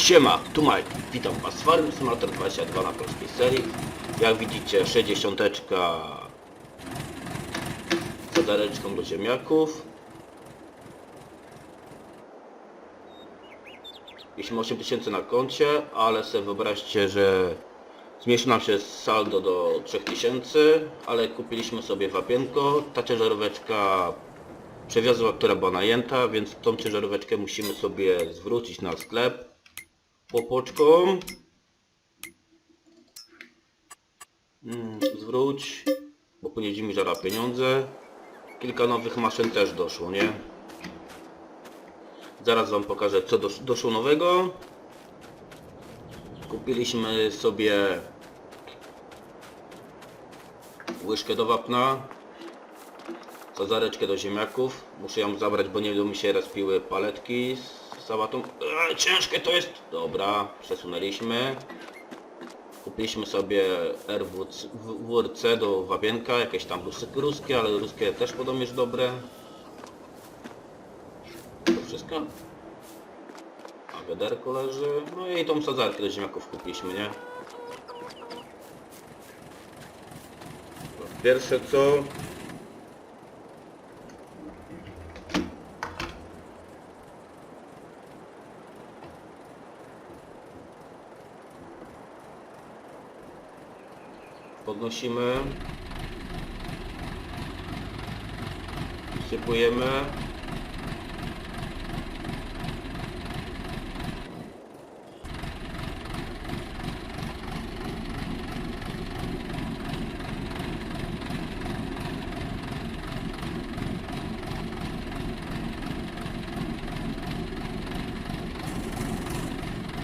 Siema, tu Mike. Witam Was z Farm Simulator 22 na polskiej serii. Jak widzicie 60 z do ziemniaków. Mieliśmy 8000 na koncie, ale sobie wyobraźcie, że zmniejszył nam się saldo do 3000, ale kupiliśmy sobie wapienko. Ta ciężaróweczka przewiozła, która była najęta, więc tą ciężaróweczkę musimy sobie zwrócić na sklep łopoczką. Mm, zwróć, bo później mi żara pieniądze. Kilka nowych maszyn też doszło, nie? Zaraz wam pokażę co dosz doszło nowego. Kupiliśmy sobie łyżkę do wapna, Cezareczkę do ziemniaków. Muszę ją zabrać, bo nie będą mi się respiły paletki Eee, ciężkie to jest! Dobra, przesunęliśmy. Kupiliśmy sobie RWC WRC do wabienka, jakieś tam rusy- ruskie, ale ruskie też podobnież dobre. To wszystko. A wiaderko leży. No i tą sadzarkę do ziemniaków kupiliśmy, nie? Pierwsze co podnosimy. Sypujemy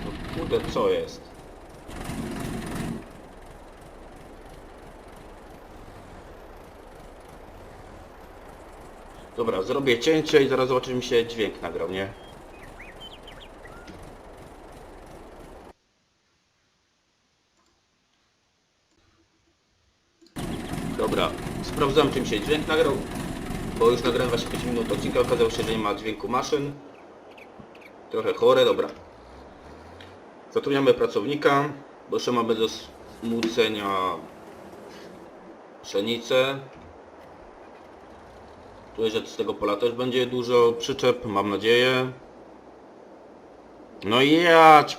No kurde co jest Dobra, zrobię cięcie i zaraz zobaczymy się dźwięk nagrał, nie? Dobra, sprawdzam czy mi się dźwięk nagrał, bo już nagrałem właśnie 5 minut odcinka, okazało się, że nie ma dźwięku maszyn. Trochę chore, dobra. Zatrudniamy pracownika, bo jeszcze mamy do smucenia pszenicę, Że z tego pola też będzie dużo przyczep, mam nadzieję. No i jać!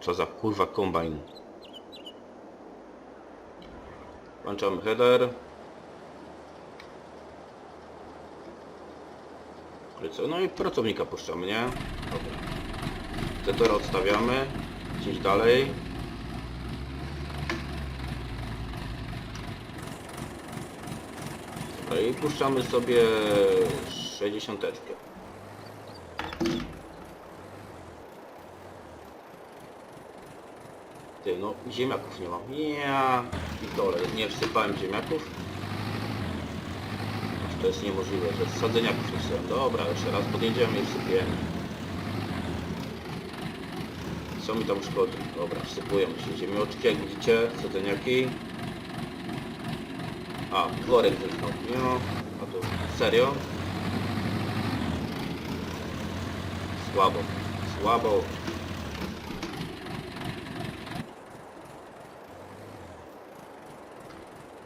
Co za kurwa kombajn. Włączamy header. I co? No i pracownika puszczamy, nie? Dobra. Zetor odstawiamy. Gdzieś dalej. I puszczamy sobie 60. Ty, no ziemniaków nie mam. Ja dole, nie wsypałem ziemniaków. To jest niemożliwe, że sadzeniaków nie wsypałem. Dobra, jeszcze raz podjedziemy i wsypiemy. Co mi tam szkodzi? Dobra, wsypują się ziemioczki, jak widzicie, sadzeniaki. A, worek zniknął. No, a to serio? Słabo. Słabo.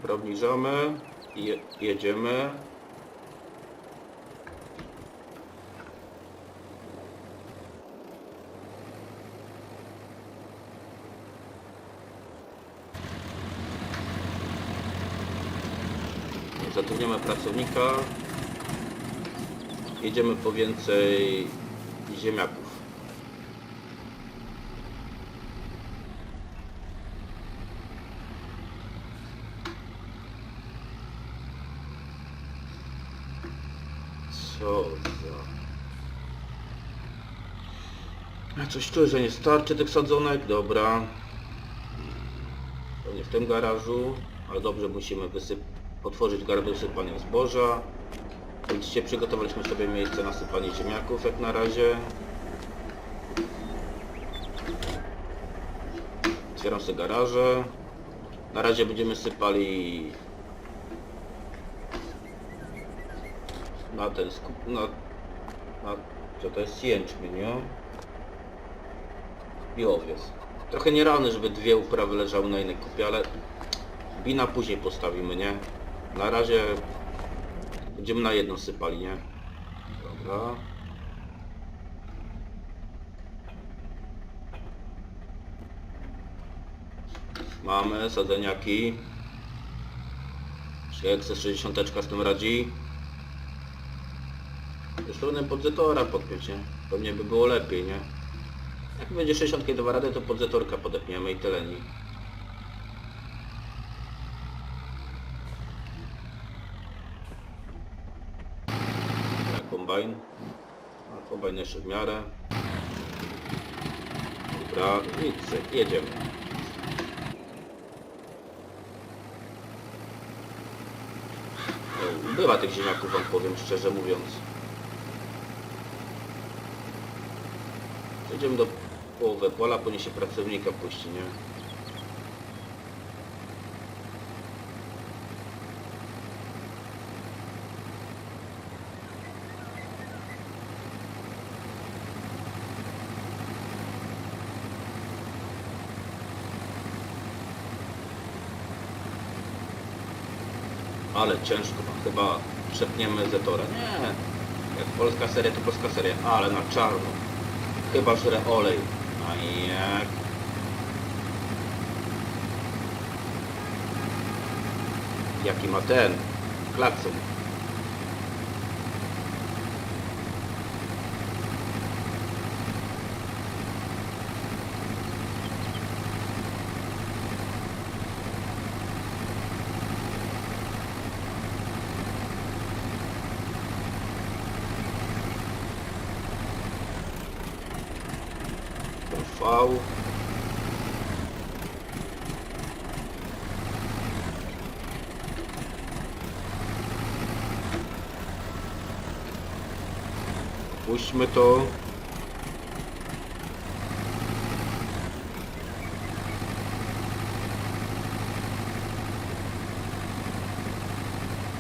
Obniżamy je, jedziemy. Zatrudniamy pracownika. Jedziemy po więcej ziemniaków. Co za... Ja coś czuję, że nie starczy tych sadzonek. Dobra. Pewnie w tym garażu. Ale dobrze, musimy wysyp... otworzyć garaż do sypania zboża. Widzicie, przygotowaliśmy sobie miejsce na sypanie ziemniaków jak na razie. Otwieram sobie garaże. Na razie będziemy sypali na ten skup... na... na... co to jest jęczmień, nie? i owiec. Trochę nierany, żeby dwie uprawy leżały na jednej kupie, ale bina później postawimy, nie? Na razie będziemy na jedną sypali, nie? Dobra. Mamy sadzeniaki. Czy jak ze 60 z tym radzi? Z stronę podzetora podpiąć, nie? Pewnie by było lepiej, nie? Jak będzie 60 dwa rady, to podzetorka podepniemy i tyle nie. Tak, kombajn. A kombajn jeszcze w miarę. Dobra, i jedziemy. Bywa tych ziemniaków, wam powiem szczerze mówiąc. Przejdziemy do połowy pola, później się pracownika puści, nie? Ale ciężko, chyba przepniemy Zetora. Nie, jak polska seria to polska seria, ale na czarno. Chyba żre olej. A jak? Jaki ma ten? Klacon. V. Puśćmy to.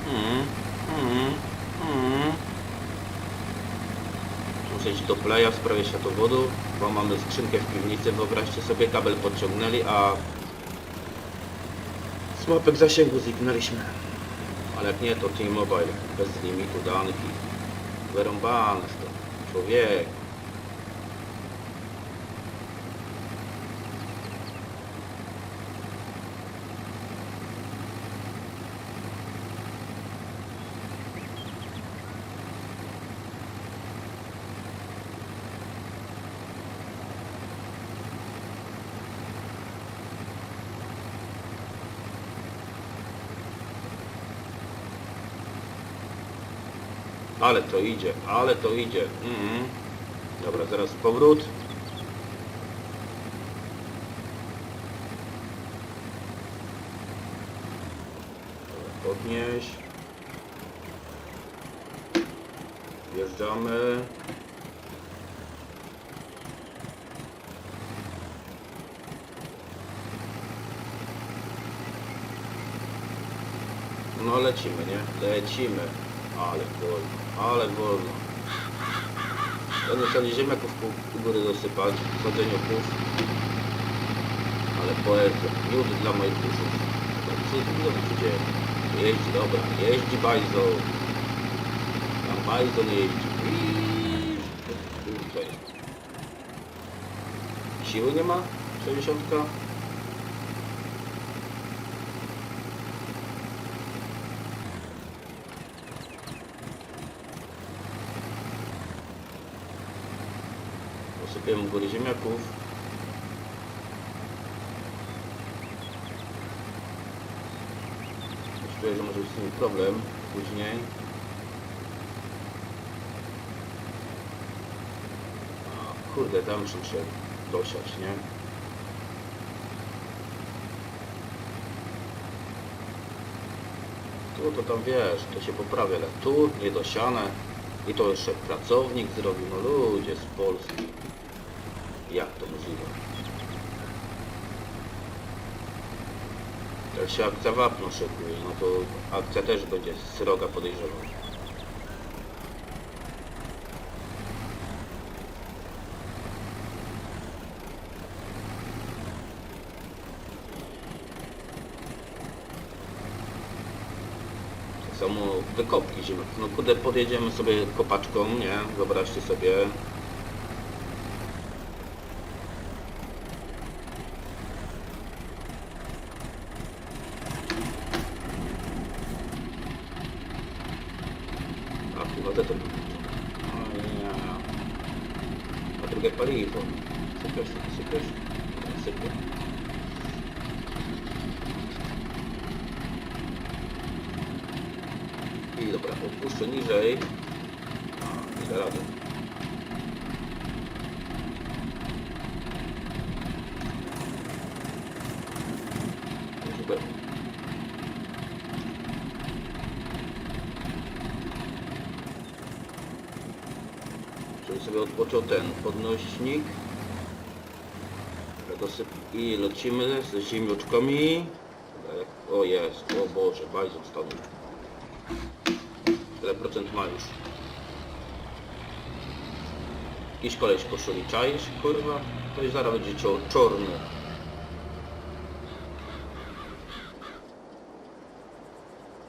Mm, mm, mm. Muszę iść do playa w sprawie światłowodu, bo mamy skrzynkę w piwnicy, wyobraźcie sobie, kabel podciągnęli, a słapek zasięgu zniknęliśmy. Ale jak nie, to T-Mobile, bez limitu danych i wyrąbane to. 예. Ale to idzie, ale to idzie. Mhm. Dobra, zaraz powrót. Podnieś. Wjeżdżamy. No lecimy, nie? Lecimy. Ale wolno, ale wolno. Ja nie chciałem ziemniaków u- góry dosypać, chodzeniuków. Ale poezja, miód dla moich uszów. No, Co znowu się dzieje? Jeździ, dobra, jeździ bajzon. Tam bajzon jeździ. Iiii, Tutaj. Siły nie ma? 60? Posypiemy góry ziemniaków. Czuję, że może być z tym problem później. Kurde, tam muszę się dosiać, nie? Tu to tam wiesz, to się poprawia, ale tu niedosiane i to jeszcze pracownik zrobił, no ludzie z Polski. Jak to możliwe? Jak się akcja wapno szykuje, no to akcja też będzie sroga podejrzewam. Tak samo wykopki ziemniaków. No kurde, podjedziemy sobie kopaczką, nie? Wyobraźcie sobie, O nie. A drugie paliwo. Sypiesz, sypiesz? Sypię. I dobra, odpuszczę niżej. Nie da rady. Super. Czyli odpoczął ten podnośnik. I lecimy z ziemniaczkami. Dobra, jak- O jest, o Boże, bajzon stanął. Tyle procent ma już. Jakiś koleś koszuli czaisz, kurwa? To już zaraz będzie czorny.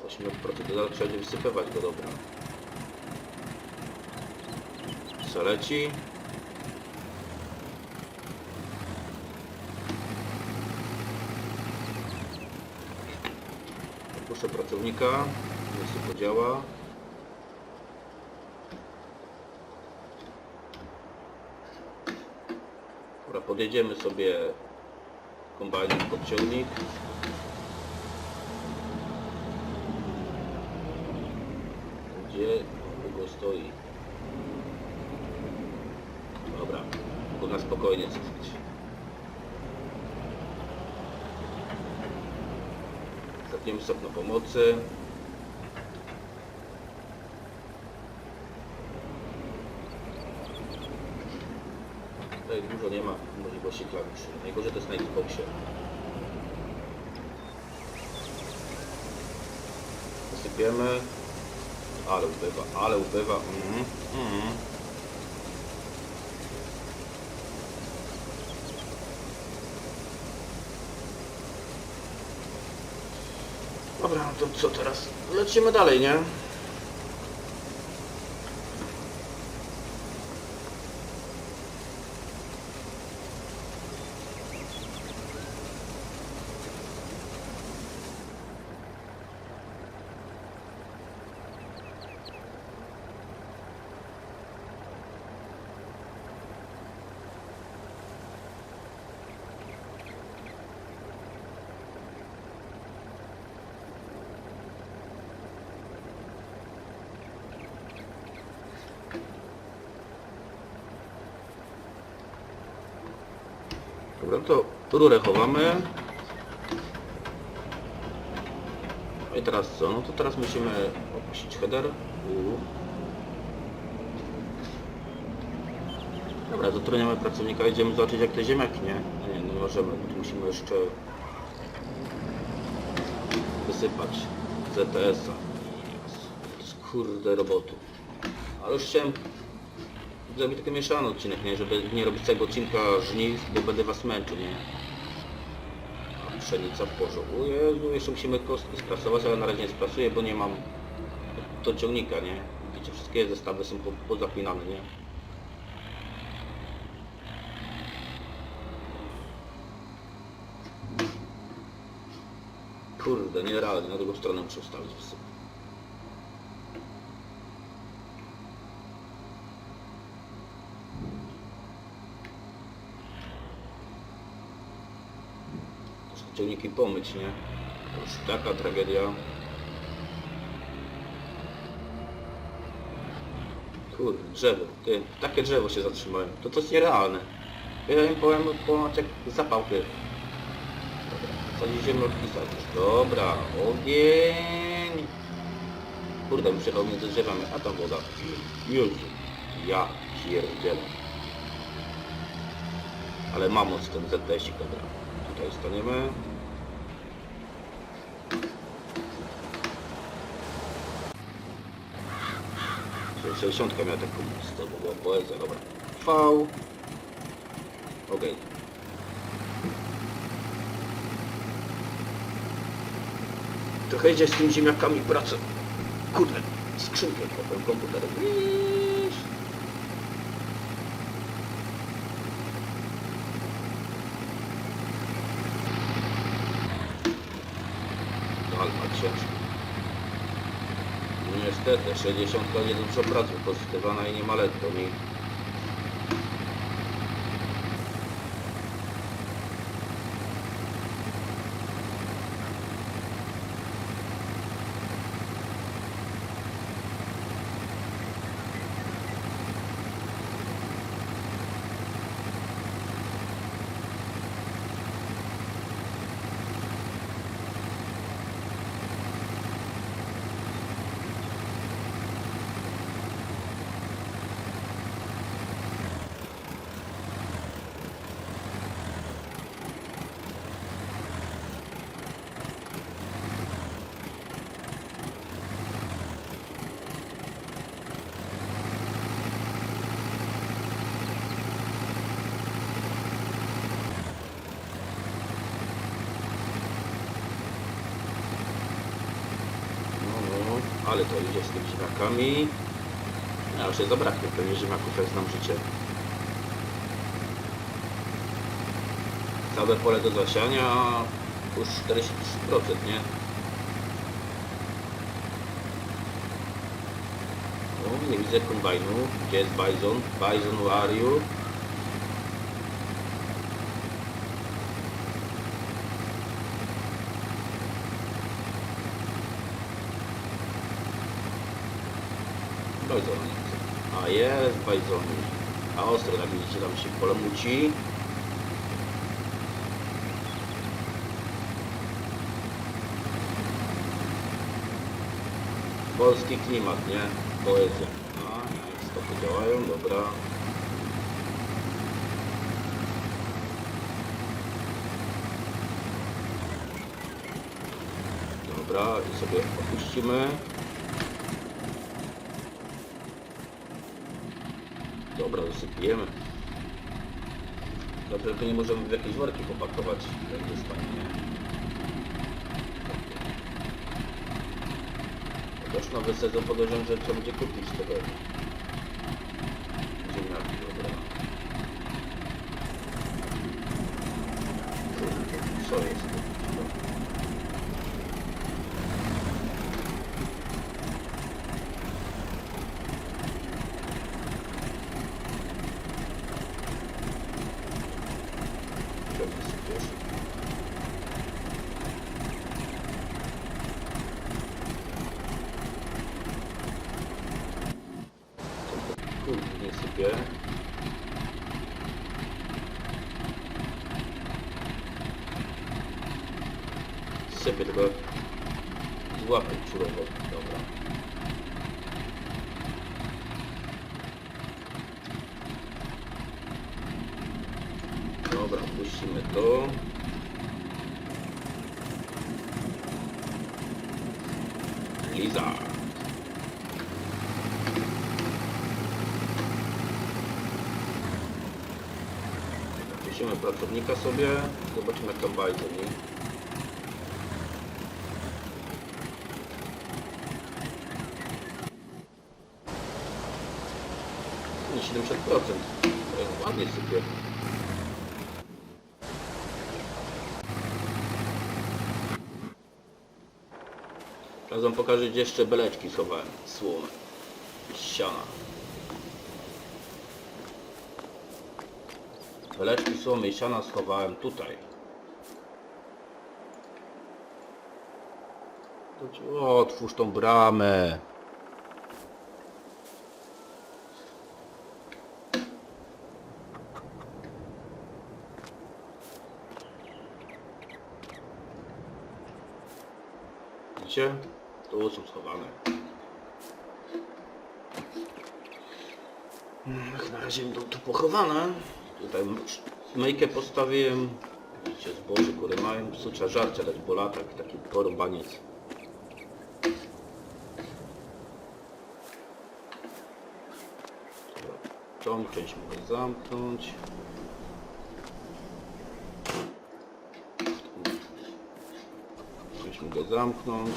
Osiem procent zaraz trzeba będzie wysypywać go, dobra. Co leci? Puszczę pracownika, się podziała. Dobra, podjedziemy sobie kombajnem pod ciągnik. Gdzie długo stoi? Dobra, mogę na spokojnie cofać. Zapniemy stopno pomocy. Tutaj dużo nie ma możliwości klawiszy. Najgorzej to jest na Xboxie. Posypiemy. Ale ubywa, ale ubywa. Mhm. Mhm. Dobra, no to co teraz? Lecimy dalej, nie? Dobra, to rurę chowamy. No i teraz co? No to teraz musimy opuścić header. Dobra, zatrudniamy pracownika, idziemy zobaczyć jak te ziemniaki, nie? Nie, nie możemy, bo tu musimy jeszcze wysypać ZTS-a. Kurde roboty. Ale już chciałem zrobić taki mieszany odcinek, nie? Żeby nie robić tego odcinka żniw, bo będę was męczył, nie? A pszenica w porządku. O Jezu, jeszcze musimy kostki sprasować, ale na razie nie sprasuję, bo nie mam do ciągnika, nie? Widzicie, wszystkie zestawy są po- pozapinane, nie? Kurde, nierealnie, na drugą stronę muszę ustawić wysyp. Muszę ciągniki pomyć, nie? To już taka tragedia. Kurde, drzewo. Ty, takie drzewo się zatrzymałem. To jest nierealne. Ja im powiem, ponad jak zapałkę. Dobra, co ziemię odpisać. Dobra, ogień. Kurde, bym przejechał między drzewami, a tam woda. Jezu, ja pierdzielę. Ale mam moc ten ZTS-ik, dobra. Tutaj staniemy. 60 miała taką, to była poezja, dobra. V. Okej. Trochę idzie z tymi ziemniakami pracę. Kurde, skrzynkę potem komputer. Wiesz. Alfa ciężko. No Niestety, 60 nie dużo pracy wykorzystywana i nie ma letko mi. No, no, ale to idzie z tymi ziemniakami. A już się zabraknie pewnie ziemniaków, jak znam życie. Całe pole do zasiania już 43%, nie? O, nie widzę kombajnu. Gdzie jest Bison? Bison, where widzę. A jest Bison. A ostro tak widzicie, tam się pole muci. Polski klimat, nie? Poezja. A, stopy działają, dobra. Dobra, i sobie opuścimy. Dobra, zasypujemy. Dobrze, że nie możemy w jakieś worki popakować. Jak dostanie. Też nowy sezon podejrzewam, że trzeba będzie kupić tego. Ziemniaki, dobra. Kurde, Co jest? tu? Co ty sypiesz? Kurde, nie sypię. Sypię tylko z łapy czurowo. Dobra. Dobra, puścimy to. Liza. Musimy pracownika sobie, zobaczymy jak tam bajce, nie? Nie 70%. To jest ładnie. Wam pokażę gdzie jeszcze beleczki schowałem. Słomy. Siana. Beleczki słomy i siana schowałem tutaj. O, otwórz tą bramę. Widzicie? Tu są schowane. Jak na razie będą tu pochowane. Tutaj myjkę postawiłem. Widzicie, zboże kury mają. Sucza żarcia dać, bo latak, taki porąbaniec. Tą część mogę zamknąć. Część mogę zamknąć.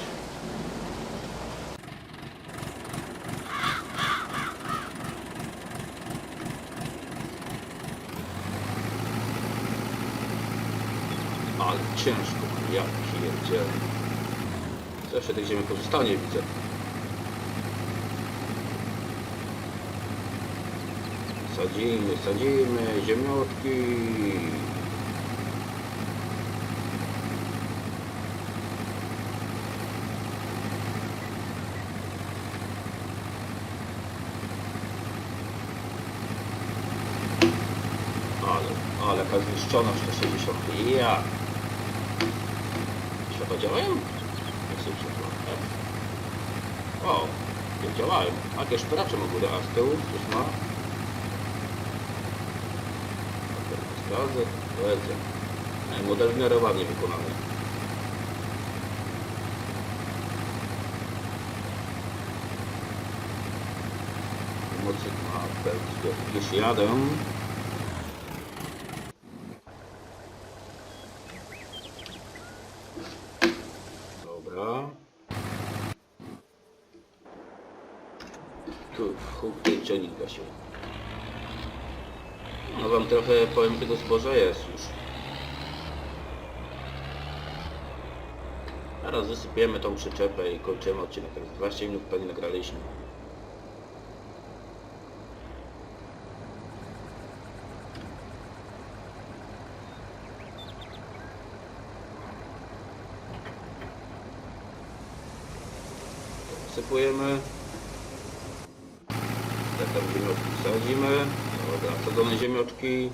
Ale ciężko, ja pierdzielę. Zawsze tych ziemi pozostanie, widzę. Sadzimy, sadzimy, ziemniotki. Ale, ale jaka zniszczona 160. Ja. Światła działają? Jak. O, nie działają. A jakieś szperacze u góry, a z tyłu coś ma? Poezja. E, Model w miarę ładnie wykonany. Mocy ma. Już jadę. Dobra. Tu huk tej ciągnik gasił. No wam trochę powiem tego zboża jest już. Teraz wysypiemy tą przyczepę i kończymy odcinek. Tak 20 minut pewnie nagraliśmy. Sypujemy. Ziemioczki wsadzimy. Dobra, sadzone ziemioczki.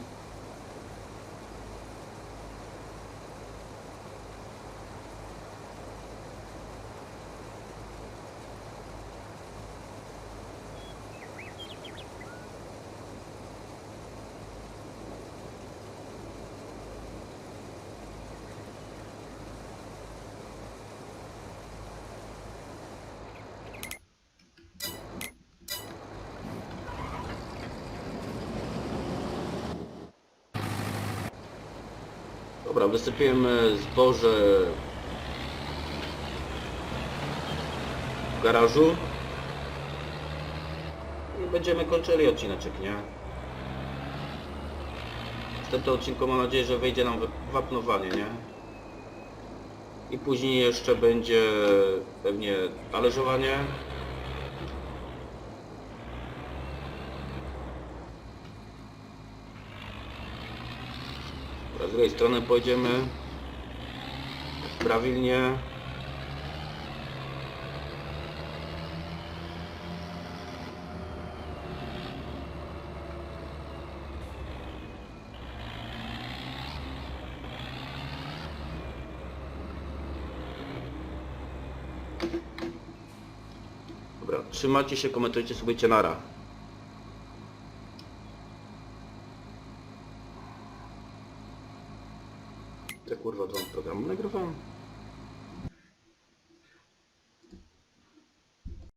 Dobra, wysypiemy zboże w garażu i będziemy kończyli odcineczek, nie? W następnym odcinku mam nadzieję, że wyjdzie nam wapnowanie, nie? I później jeszcze będzie pewnie talerzowanie. Drugiej strony pojedziemy prawilnie. Dobra, trzymajcie się, komentujcie, subujcie nara.